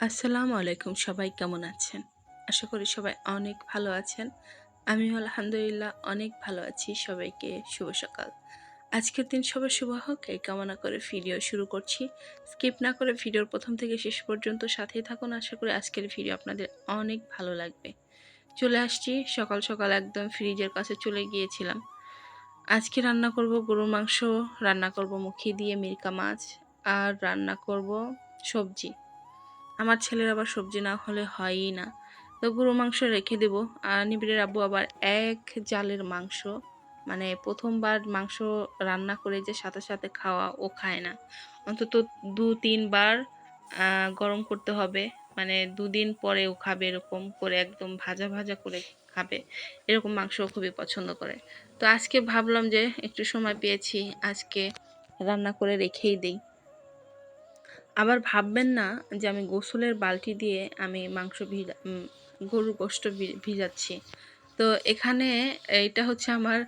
আসসালামু আলাইকুম, সবাই কেমন আছেন? আশা করি সবাই অনেক ভালো আছেন। আমি আলহামদুলিল্লাহ অনেক ভালো আছি, সবাইকে শুভ সকাল। আজকের দিন সবার শুভ হোক, এই কামনা করে ভিডিও শুরু করছি। স্কিপ না করে ভিডিওর প্রথম থেকে শেষ পর্যন্ত সাথেই থাকুন, আশা করি আজকের ভিডিও আপনাদের অনেক ভালো লাগবে। চলে আসছি, সকাল সকাল একদম ফ্রিজের কাছে চলে গিয়েছিলাম। আজকে রান্না করব গরুর মাংস, রান্না করব মুখি দিয়ে মিরকা মাছ, আর রান্না করব সবজি। আমার ছেলের আবার সবজি না হলে হয়ই না। তো গরু মাংস রেখে দেব। আর নিবিড়ের আব্বু আবার এক জালের মাংস। মানে প্রথমবার মাংস রান্না করে যে সাথে সাথে খাওয়া ও খায় না। অন্তত দু, তিনবার গরম করতে হবে। মানে দুদিন পরে ও খাবে এরকম করে একদম ভাজা ভাজা করে খাবে। এরকম মাংস খুবই পছন্দ করে। তো আজকে ভাবলাম যে একটু সময় পেয়েছি। আজকে রান্না করে রেখেই দিই। আবার ভাববেন না যে আমি গোসলের বালতি দিয়ে আমি মাংস ভিজা গরুর গোস্ত ভিজাচ্ছি। তো এখানে এটা হচ্ছে আমার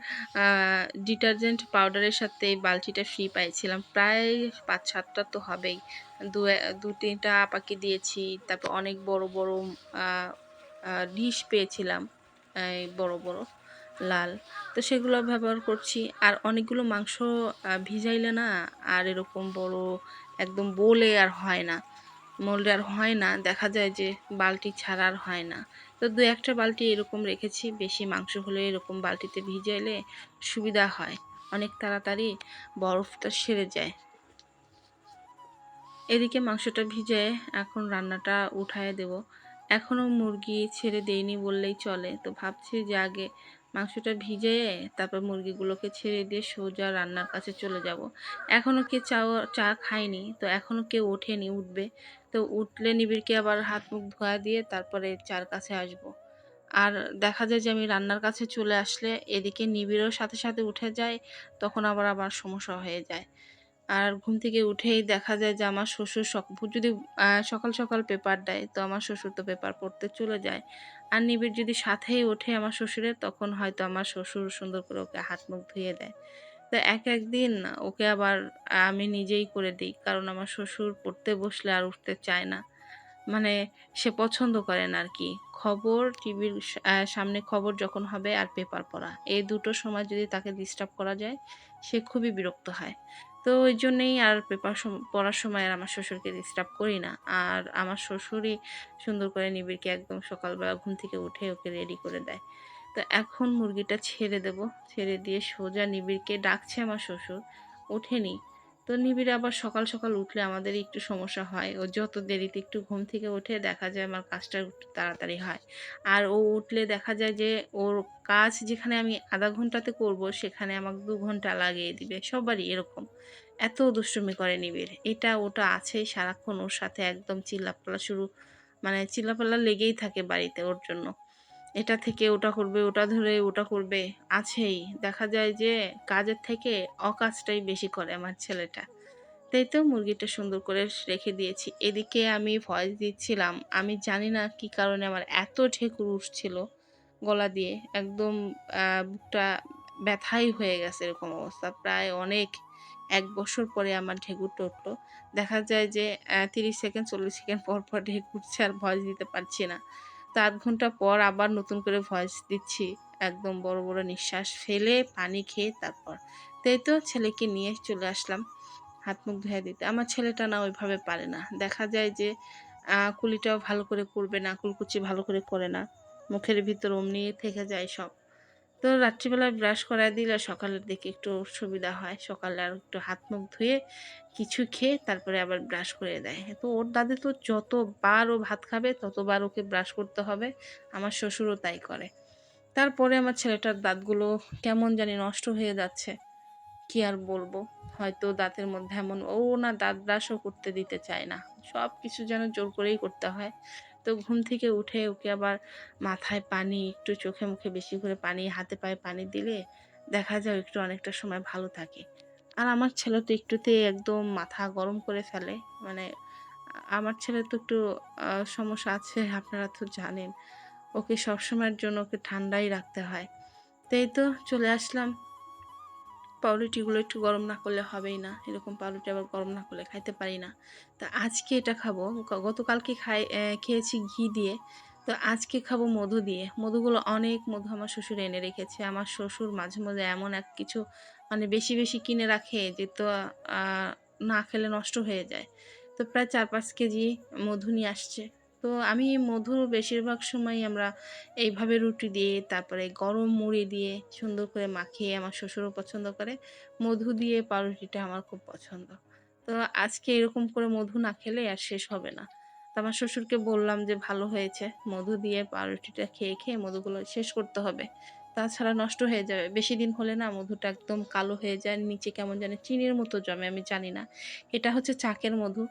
ডিটারজেন্ট পাউডারের সাথে এই বালতিটা ফ্রি পাইছিলাম। প্রায় পাঁচ সাতটা তো হবেই। দু দু তিনটা আপাকে দিয়েছি, তারপর অনেক বড় বড় ডিশ পেয়েছিলাম, এই বড় বড়, লাল। তো সেগুলো ব্যবহার করছি। আর অনেকগুলো মাংস ভিজাইলে না, আর এরকম বড় একদম বলে আর হয় না, মোল্ডে আর হয় না, দেখা যায় যে বালতি ছাড়া আর হয় না। তো দু একটা বালতি এরকম রেখেছি, বেশি মাংস হলে এরকম বালতিতে ভিজাইলে সুবিধা হয়, অনেক তাড়াতাড়ি বরফটা সেরে যায়। এদিকে মাংসটা ভিজে এখন রান্নাটা উঠায় দেব। এখনও মুরগি ছেড়ে দেয়নি বললেই চলে, তো ভাবছি যে আগে মাংসটা ভিজে তারপর মুরগিগুলোকে ছেড়ে দিয়ে সোজা রান্নার কাছে চলে যাব। এখনও কে চা চা খায়নি, তো এখনও কেউ ওঠেনি, উঠবে। তো উঠলে নিবিড়কে আবার হাত মুখ ধোয়া দিয়ে তারপরে চার কাছে আসব। আর দেখা যায় যে আমি রান্নার কাছে চলে আসলে এদিকে নিবিড়ও সাথে সাথে উঠে যায়, তখন আবার আবার সমস্যা হয়ে যায়। আর ঘুম থেকে উঠেই দেখা যায় যে আমার শ্বশুর যদি সকাল সকাল পেপার দেয়, তো আমার শ্বশুর তো পেপার পড়তে চলে যায়। আর নিবিড় যদি সাথেই ওঠে আমার শ্বশুরের, তখন হয়তো আমার শ্বশুর সুন্দর করে ওকে হাত মুখ ধুয়ে দেয়। তো এক একদিন ওকে আবার আমি নিজেই করে দিই, কারণ আমার শ্বশুর পড়তে বসলে আর উঠতে চায় না। মানে সে পছন্দ করে না আর কি খবর, টিভির সামনে খবর যখন হবে আর পেপার পড়া। এই দুটো সময় যদি তাকে ডিস্টার্ব করা যায়, সে খুবই বিরক্ত হয়। তো ওই জন্যেই আর পেপার পড়ার সময় আর আমার শ্বশুরকে ডিস্টার্ব করি না। আর আমার শ্বশুরই সুন্দর করে নিবিড়কে একদম সকালবেলা ঘুম থেকে উঠে ওকে রেডি করে দেয়। তো এখন মুরগিটা ছেড়ে দেব। ছেড়ে দিয়ে সোজা নিবিড়কে ডাকছে আমার শ্বশুর। ওঠেনি তো নিবিড় আবার সকাল সকাল উঠলে আমাদের একটু সমস্যা হয়। ও যত দেরিতে একটু ঘুম থেকে উঠে দেখা যায় আমার কাজটা একটু তাড়াতাড়ি হয়। আর ও উঠলে দেখা যায় যে ওর কাজ যেখানে আমি আধা ঘন্টাতে করব সেখানে আমাকে দু ঘণ্টা লাগিয়ে দিবে। সবারই এরকম। এত দুষ্টুমি করে নিবিড়। এটা ওটা আছেই সারাক্ষণ ওর সাথে একদম চিল্লাপাল্লা শুরু মানে চিল্লাপাল্লা লেগেই থাকে বাড়িতে ওর জন্য। এটা থেকে ওটা করবে, ওটা ধরে ওটা করবে, আছেই। দেখা যায় যে কাজের থেকে অকাজটাই বেশি করে আমার ছেলেটা। তাই তো মুরগিটা সুন্দর করে রেখে দিয়েছি। এদিকে আমি ভয়েস দিচ্ছিলাম। আমি জানি না কি কারণে আমার এত ঠেকুর উঠছিল গলা দিয়ে। একদম বুকটা ব্যথাই হয়ে গেছে এরকম অবস্থা। প্রায় অনেক, এক বছর পরে আমার ঢেকুরটা উঠল। দেখা যায় যে তিরিশ সেকেন্ড, চল্লিশ সেকেন্ড পর পর ঢেকুরছে আর ভয়েস দিতে পারছি না। আধ ঘণ্টা পর আবার নতুন করে ভয়েস দিচ্ছি। একদম বড় বড় নিঃশ্বাস ফেলে পানি খেয়ে তারপর। তাই তো ছেলেকে নিয়ে চলে আসলাম হাত মুখ ধুয়ে দিতে। আমার ছেলেটা না ওইভাবে পারে না। দেখা যায় যে কুলিটাও ভালো করে করবে না, কুলকুচি ভালো করে করে না। মুখের ভিতর অমনি থেকে যায় সব। তো রাত্রিবেলা ব্রাশ করায় দিলে সকালের দিকে একটু সুবিধা হয়। সকালে আর একটু হাত মুখ ধুয়ে কিছু খেয়ে তারপরে আবার ব্রাশ করে দেয়। তো ওর দাদি তো যতবার ও ভাত খাবে, ততবার ওকে ব্রাশ করতে হবে। আমার শ্বশুরও তাই করে। তারপরে আমার ছেলেটার দাঁতগুলো কেমন জানি নষ্ট হয়ে যাচ্ছে। কি আর বলব? হয়তো দাঁতের মধ্যে এমন ও না দাঁত ব্রাশও করতে দিতে চায় না। সব কিছু যেন জোর করেই করতে হয়। তো ঘুম থেকে উঠে ওকে আবার মাথায় পানি, একটু চোখে মুখে বেশি করে পানি, হাতে পায়ে পানি দিলে দেখা যায় একটু অনেকটা সময় ভালো থাকে। আর আমার ছেলে তো একটুতে একদম মাথা গরম করে ফেলে মানে আমার ছেলে তো একটু সমস্যা আছে, আপনারা তো জানেন। ওকে সবসময়ের জন্য ওকে ঠান্ডাই রাখতে হয়। তাই তো চলে আসলাম। পাউরুটিগুলো একটু গরম না করলে হবেই না। এরকম পাউরুটি আবার গরম না করলে খাইতে পারি না। তা আজকে এটা খাব। গতকালকে খাই খেয়েছি ঘি দিয়ে। তো আজকে খাব মধু দিয়ে। মধুগুলো অনেক মধু আমার শ্বশুর এনে রেখেছে। আমার শ্বশুর মাঝে মাঝে এমন এক কিছু মানে বেশি বেশি কিনে রাখে যে তো না খেলে নষ্ট হয়ে যায়। তো প্রায় চার পাঁচ কেজি মধু নিয়ে আসছে। তো আমি মধু বেশিরভাগ সময় আমরা এইভাবে রুটি দিয়ে, তারপরে গরম মুড়ি দিয়ে সুন্দর করে মাখিয়ে আমার শ্বশুরও পছন্দ করে। মধু দিয়ে পাউরুটিটা আমার খুব পছন্দ। তো আজকে এরকম করে মধু না খেলে আর শেষ হবে না। তো আমার শ্বশুরকে বললাম যে, ভালো হয়েছে। মধু দিয়ে পাউরুটিটা খেয়ে খেয়ে মধুগুলো শেষ করতে হবে। তাছাড়া নষ্ট হয়ে যাবে। বেশি দিন হলে না মধুটা একদম কালো হয়ে যায়, নিচে কেমন জানি চিনির মতো জমে, আমি জানি না। এটা হচ্ছে চাকের মধু,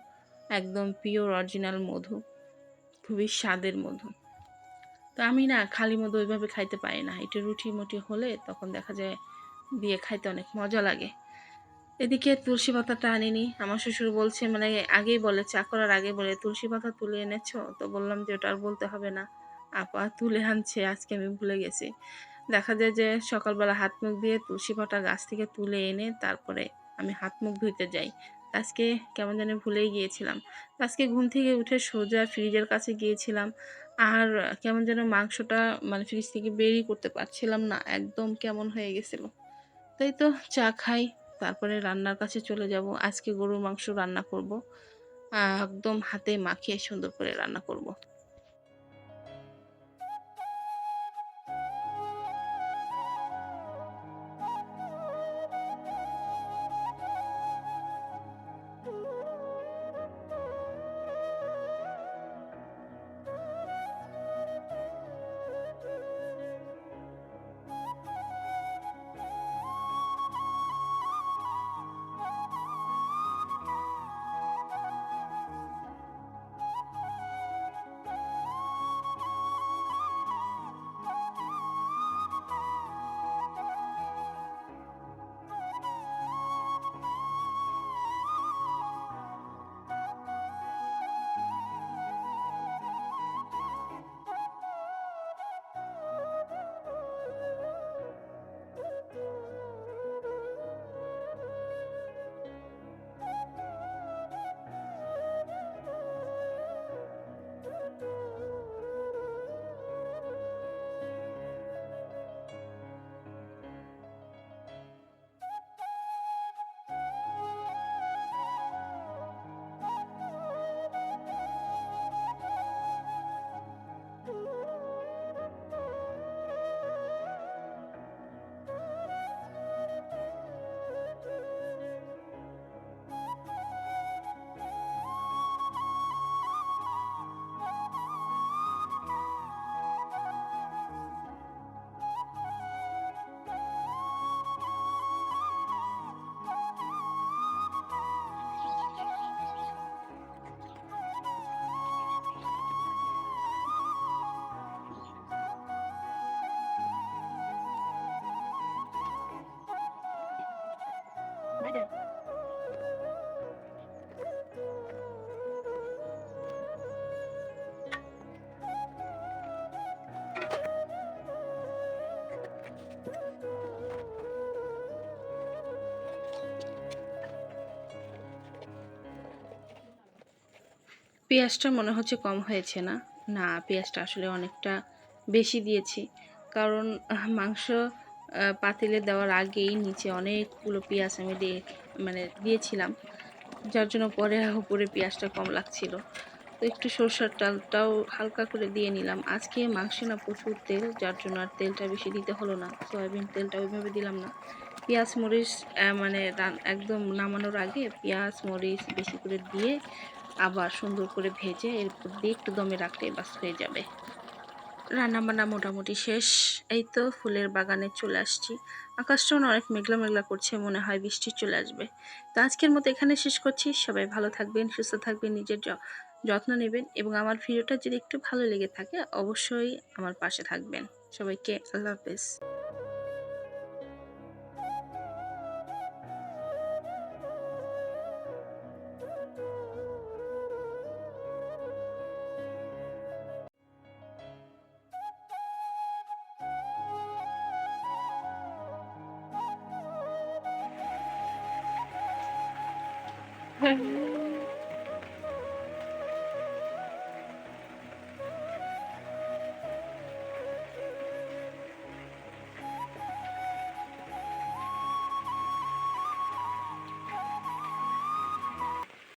একদম পিওর অরিজিনাল মধু। খুবই স্বাদের মধু। তো আমি না খালি মধু ওইভাবে খাইতে পারি না। একটু রুটি মুটি হলে তখন দেখা যায় দিয়ে খাইতে অনেক মজা লাগে। এদিকে তুলসী পাতাটা আনিনি। আমার শ্বশুর বলছে মানে আগেই বলে, চা করার আগে বলে, তুলসী পাতা তুলে এনেছো? তো বললাম যে, ওটা আর বলতে হবে না। আপা তুলে আনছে, আজকে আমি ভুলে গেছি। দেখা যায় যে, সকালবেলা হাত মুখ দিয়ে তুলসী পাতা গাছ থেকে তুলে এনে তারপরে আমি হাত মুখ ধুইতে যাই। আজকে কেমন জানি ভুলেই গিয়েছিলাম। আজকে ঘুম থেকে উঠে সোজা ফ্রিজের কাছে গিয়েছিলাম আর কেমন যেন মাংসটা মানে ফ্রিজ থেকে বেরই করতে পারছিলাম না, একদম কেমন হয়ে গেছিল। তাই তো চা খাই, তারপরে রান্নার কাছে চলে যাব। আজকে গরুর মাংস রান্না করব। একদম হাতে মাখিয়ে সুন্দর করে রান্না করব। পেঁয়াজটা মনে হচ্ছে কম হয়েছে না। না, পেঁয়াজটা আসলে অনেকটা বেশি দিয়েছি। কারণ, মাংস পাতিলে দেওয়ার আগেই নিচে অনেকগুলো পেঁয়াজ আমি দিয়ে মানে দিয়েছিলাম। যার জন্য পরে উপরে পেঁয়াজটা কম লাগছিল। তো একটু সরষার ডালটাও হালকা করে দিয়ে নিলাম। আজকে মাংসে না প্রচুর তেল, যার জন্য আর তেলটা বেশি দিতে হলো না। সয়াবিন তেলটা ওইভাবে দিলাম না। পেঁয়াজ, মরিচ মানে একদম নামানোর আগে পেঁয়াজ, মরিচ বেশি করে দিয়ে আবার সুন্দর করে ভেজে এরপর দিয়ে একটু দমে রাখলে বাস হয়ে যাবে। রান্না বান্না মোটামুটি শেষ। এই তো ফুলের বাগানে চলে আসছি। আকাশটা অনেক মেঘলা মেঘলা করছে, মনে হয় বৃষ্টি চলে আসবে। তো আজকের মতো এখানে শেষ করছি। সবাই ভালো থাকবেন, সুস্থ থাকবেন, নিজের যত্ন নেবেন এবং আমার ভিডিওটা যদি একটু ভালো লেগে থাকে, অবশ্যই আমার পাশে থাকবেন। সবাইকে আল্লাহ হাফেজ। は。